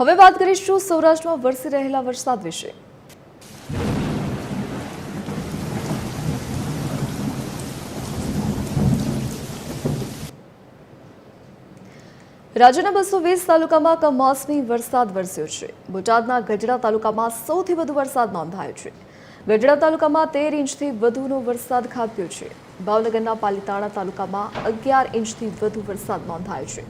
હવે વાત કરીશું સૌરાષ્ટ્રમાં વરસી રહેલા વરસાદ વિશે. રાજ્યના બસો વીસ તાલુકામાં કમોસમી વરસાદ વરસ્યો છે. બોટાદના ગઢડા તાલુકામાં સૌથી વધુ વરસાદ નોંધાયો છે. ગઢડા તાલુકામાં તેર ઇંચથી વધુનો વરસાદ ખાબક્યો છે. ભાવનગરના પાલીતાણા તાલુકામાં અગિયાર ઇંચથી વધુ વરસાદ નોંધાયો છે.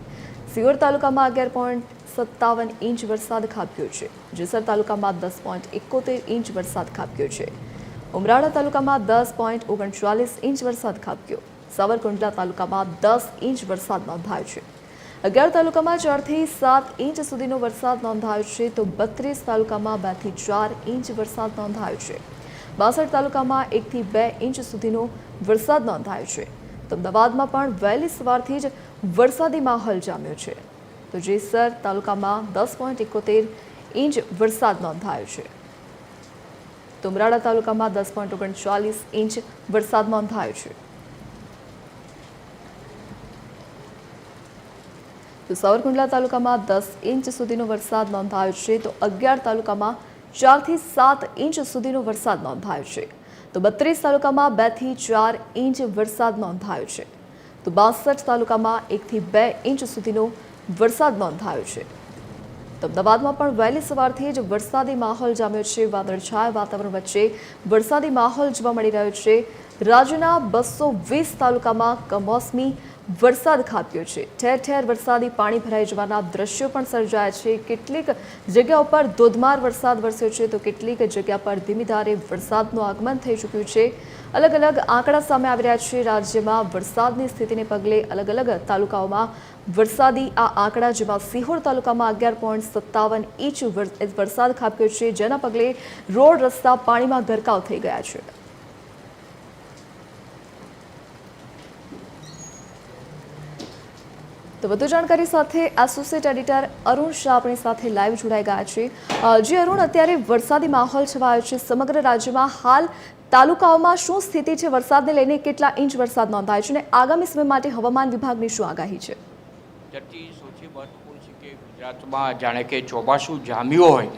સિયોર તાલુકામાં અગિયાર પોઈન્ટ સત્તાવન ઇંચ વરસાદ ખાબક્યો છે. જેસર તાલુકામાં દસ પોઈન્ટ એકોતેર ઇંચ વરસાદ ખાબક્યો છે. ઉમરાળા તાલુકામાં દસ પોઈન્ટ ઓગણચાલીસ ઇંચ વરસાદ ખાબક્યો. સાવરકુંડલા તાલુકામાં દસ ઇંચ વરસાદ નોંધાયો છે. અગિયાર તાલુકામાં ચારથી સાત ઇંચ સુધીનો વરસાદ નોંધાયો છે તો બત્રીસ તાલુકામાં બેથી ચાર ઇંચ વરસાદ નોંધાયો છે. બાસઠ તાલુકામાં એકથી બે ઇંચ સુધીનો વરસાદ નોંધાયો છે. તો અમદાવાદમાં પણ વહેલી સવારથી જ વરસાદી માહોલ જામ્યો છે. તો જેસર તાલુકામાં દસ પોઈન્ટ એકોતેર ઇંચ વરસાદ નોંધાયો છે. તો ઉમરાળા તાલુકામાં દસ પોઈન્ટ ઓગણચાલીસ ઇંચ વરસાદ નોંધાયો છે. તો સાવરકુંડલા તાલુકામાં દસ ઇંચ સુધીનો વરસાદ નોંધાયો છે. તો અગિયાર તાલુકામાં ચારથી સાત ઇંચ સુધીનો વરસાદ નોંધાયો છે. તો બત્રીસ તાલુકામાં બેથી ચાર ઇંચ વરસાદ નોંધાયો છે. તો બાસઠ તાલુકામાં એકથી બે ઇંચ સુધીનો વરસાદ નોંધાયો છે. અમદાવાદમાં પણ વહેલી સવારથી જ વરસાદી માહોલ જામ્યો છે. વાદળછાયા વાતાવરણ વચ્ચે વરસાદી માહોલ જોવા મળી રહ્યો છે. રાજ્યના બસો વીસ તાલુકામાં કમોસમી વરસાદ ખાબક્યો છે. ઠેર ઠેર વરસાદી પાણી ભરાઈ જવાના દ્રશ્યો પણ સર્જાયા છે. કેટલીક જગ્યા ઉપર ધોધમાર વરસાદ વરસ્યો છે તો કેટલીક જગ્યા પર ધીમી ધારે વરસાદનું આગમન થઈ ચૂક્યું છે. અલગ અલગ આંકડા સામે આવી રહ્યા છે. રાજ્યમાં વરસાદની સ્થિતિને પગલે અલગ અલગ તાલુકાઓમાં વરસાદી આ આંકડા જેમાં સિહોર તાલુકામાં અગિયાર પોઈન્ટ સત્તાવન ઇંચ વર- વરસાદ ખાબક્યો છે. જેના પગલે રોડ રસ્તા પાણીમાં ગરકાવ થઈ ગયા છે. વધુ જાણકારી સાથે એસોસિએટ એડિટર અરુણ શાહ આપણી સાથે લાઈવ જોડાઈ ગયા છે. જે અરુણ, અત્યારે વરસાદી માહોલ છવાયો છે. સમગ્ર રાજ્યમાં હાલ તાલુકાઓમાં શું સ્થિતિ છે? વરસાદને લઈને કેટલા ઇંચ વરસાદ નોંધાયો છે? અને આગામી સમય માટે હવામાન વિભાગની શું આગાહી છે? ધરતી સૌથી મહત્વપૂર્ણ છે કે ગુજરાતમાં જાણે કે ચોમાસું જામ્યું હોય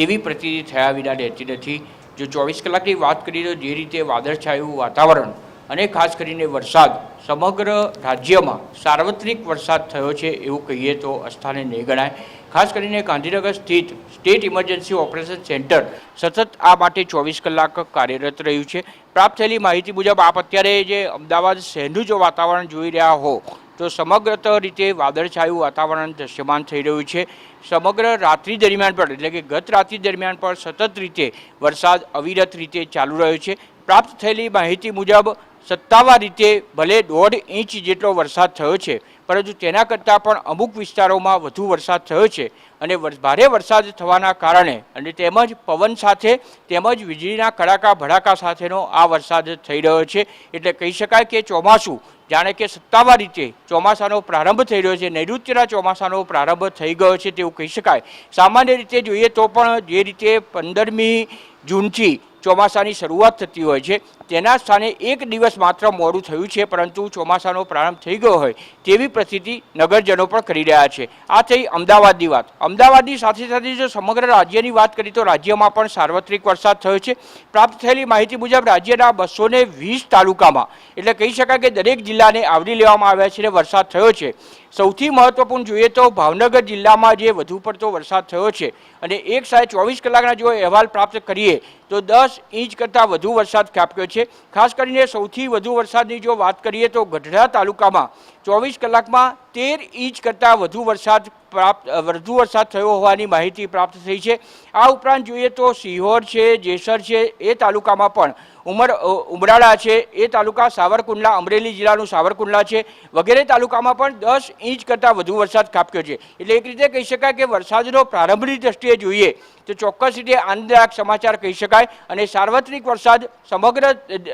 તેવી પ્રતિતિ થયા વિના રહેતી નથી. જો ચોવીસ કલાકની વાત કરીએ તો જે રીતે વાદળછાયું વાતાવરણ અને ખાસ કરીને વરસાદ સમગ્ર રાજ્યમાં સાર્વત્રિક વરસાદ થયો છે એવું કહીએ તો અસ્થાને નહીં ગણાય. ખાસ કરીને ગાંધીનગર સ્થિત સ્ટેટ ઇમરજન્સી ઓપરેશન સેન્ટર સતત આ માટે ચોવીસ કલાક કાર્યરત રહ્યું છે. પ્રાપ્ત થયેલી માહિતી મુજબ આપ અત્યારે જે અમદાવાદ શહેરનું જો વાતાવરણ જોઈ રહ્યા હો, તો સમગ્રત રીતે વાદળછાયું વાતાવરણ દૃશ્યમાન થઈ રહ્યું છે. સમગ્ર રાત્રિ દરમિયાન પણ, એટલે કે ગત રાત્રિ દરમિયાન પણ સતત રીતે વરસાદ અવિરત રીતે ચાલુ રહ્યો છે. પ્રાપ્ત થયેલી માહિતી મુજબ સત્તાવાર રીતે ભલે દોઢ ઇંચ જેટલો વરસાદ થયો છે, પરંતુ તેના કરતાં પણ અમુક વિસ્તારોમાં વધુ વરસાદ થયો છે અને ભારે વરસાદ થવાના કારણે અને તેમજ પવન સાથે તેમજ વીજળીના કડાકા ભડાકા સાથેનો આ વરસાદ થઈ રહ્યો છે. એટલે કહી શકાય કે ચોમાસું જાણે કે સત્તાવાર રીતે ચોમાસાનો પ્રારંભ થઈ રહ્યો છે, નૈઋત્યના ચોમાસાનો પ્રારંભ થઈ ગયો છે તેવું કહી શકાય. સામાન્ય રીતે જોઈએ તો પણ જે રીતે પંદરમી જૂનથી ચોમાસાની શરૂઆત થતી હોય છે, તેના સ્થાને એક દિવસ માત્ર મોડું થયું છે, પરંતુ ચોમાસાનો પ્રારંભ થઈ ગયો હોય તેવી પ્રતિતિ નગરજનો પણ કરી રહ્યા છે. આ થઈ અમદાવાદની વાત. અમદાવાદની સાથે સાથે જો સમગ્ર રાજ્યની વાત કરીએ તો રાજ્યમાં પણ સાર્વત્રિક વરસાદ થયો છે. પ્રાપ્ત થયેલી માહિતી મુજબ રાજ્યના બસો વીસ તાલુકામાં, એટલે કહી શકાય કે દરેક જિલ્લાને આવરી લેવામાં આવ્યા છે અને વરસાદ થયો છે. સૌથી મહત્વપૂર્ણ જોઈએ તો ભાવનગર જિલ્લામાં જે વધુ પડતો વરસાદ થયો છે અને એક સાથે ચોવીસ કલાકના જો અહેવાલ પ્રાપ્ત કરીએ તો દસ ઇંચ કરતાં વધુ વરસાદ ખાબક્યો છે. ખાસ કરીને સૌથી વધુ વરસાદની જો વાત કરીએ તો ગઢડા તાલુકામાં ચોવીસ કલાકમાં તેર ઇંચ કરતાં વધુ વરસાદ પ્રાપ્ત, વધુ વરસાદ થયો હોવાની માહિતી પ્રાપ્ત થઈ છે. આ ઉપરાંત જોઈએ તો સિહોર છે, જેસર છે, એ તાલુકામાં પણ ઉમર ઉમરાળા છે. એ તાલુકા સાવરકુંડલા, અમરેલી જિલ્લાનું સાવરકુંડલા છે. વગેરે તાલુકામાં પણ દસ ઇંચ કરતાં વધુ વરસાદ ખાબક્યો છે. એટલે એક રીતે કહી શકાય કે વરસાદનો પ્રારંભની દ્રષ્ટિએ જોઈએ તો ચોક્કસ રીતે આનંદદાયક સમાચાર કહી શકાય. અને સાર્વત્રિક વરસાદ સમગ્ર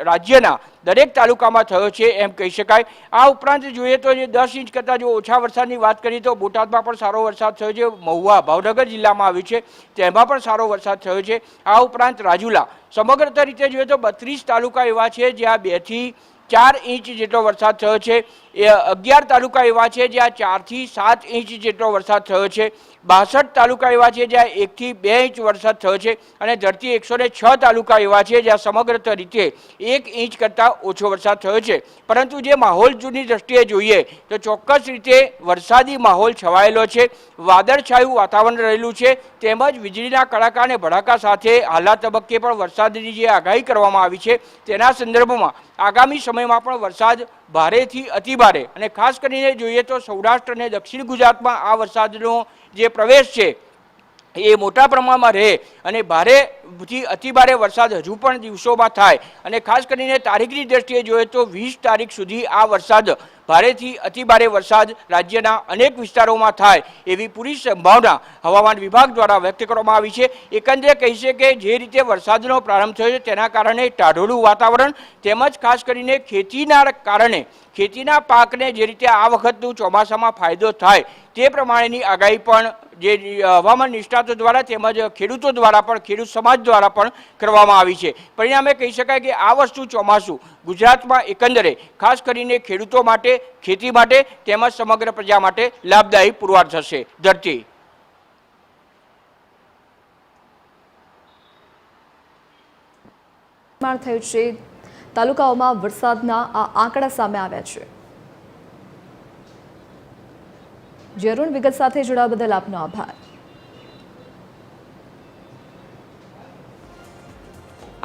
રાજ્યના દરેક તાલુકામાં થયો છે એમ કહી શકાય. આ ઉપરાંત જોઈએ તો જે દસ ઇંચ કરતાં જો ઓછા વરસાદની વાત કરીએ તો બોટાદમાં પણ સારો વરસાદ થયો છે. મહુવા ભાવનગર જિલ્લામાં આવ્યું છે, તેમાં પણ સારો વરસાદ થયો છે. આ ઉપરાંત રાજુલા સમગ્ર રીતે જોઈએ તો બત્રીસ તાલુકા એવા છે જ્યાં બેથી ચાર ઇંચ જેટલો વરસાદ થયો છે. એ અગિયાર તાલુકા એવા છે જ્યાં ચારથી સાત ઇંચ જેટલો વરસાદ થયો છે. બાસઠ તાલુકા એવા છે જ્યાં એકથી બે ઇંચ વરસાદ થયો છે અને ધરતી એકસો ને છ તાલુકા એવા છે જ્યાં સમગ્ર રીતે એક ઇંચ કરતાં ઓછો વરસાદ થયો છે. પરંતુ જે માહોલ જૂની દ્રષ્ટિએ જોઈએ તો ચોક્કસ રીતે વરસાદી માહોલ છવાયેલો છે. વાદળછાયું વાતાવરણ રહેલું છે. તેમજ વીજળીના કડાકા અને ભડાકા સાથે હાલના તબક્કે પણ વરસાદની જે આગાહી કરવામાં આવી છે તેના સંદર્ભમાં આગામી સમયમાં પણ વરસાદ ભારેથી અતિભારે અને ખાસ કરીને જોઈએ તો સૌરાષ્ટ્ર અને દક્ષિણ ગુજરાતમાં આ વરસાદનો જે પ્રવેશ છે, એ મોટા પ્રમાણમાં રહે અને ભારેથી અતિભારે વરસાદ હજુ પણ દિવસોમાં થાય. અને ખાસ કરીને તારીખની દ્રષ્ટિએ જોઈએ તો વીસ તારીખ સુધી આ વરસાદ ભારેથી અતિભારે વરસાદ રાજ્યના અનેક વિસ્તારોમાં થાય એવી પૂરી સંભાવના હવામાન વિભાગ દ્વારા વ્યક્ત કરવામાં આવી છે. એકંદરે કહી છે કે જે રીતે વરસાદનો પ્રારંભ થયો છે તેના કારણે ટાઢોળું વાતાવરણ તેમજ ખાસ કરીને ખેતીના કારણે ખેતીના પાકને જે રીતે આ વખતનું ચોમાસામાં ફાયદો થાય તે પ્રમાણેની આગાહી પણ જે હવામાન નિષ્ણાતો દ્વારા તેમજ ખેડૂતો દ્વારા પણ, ખેડૂત સમાજ દ્વારા પણ કરવામાં આવી છે. પરિણામે કહી શકાય કે આ વસ્તુ ચોમાસું ગુજરાતમાં એકંદરે, ખાસ કરીને ખેડૂતો માટે, ખેતી માટે તેમજ સમગ્ર પ્રજા માટે લાભદાયી પુરવાર થશે. ધરતી. થયું છે. તાલુકાઓમાં વરસાદના આ આંકડા સામે આવ્યા છે. જે વિગત સાથે જોડાવા બદલ આપનો આભાર.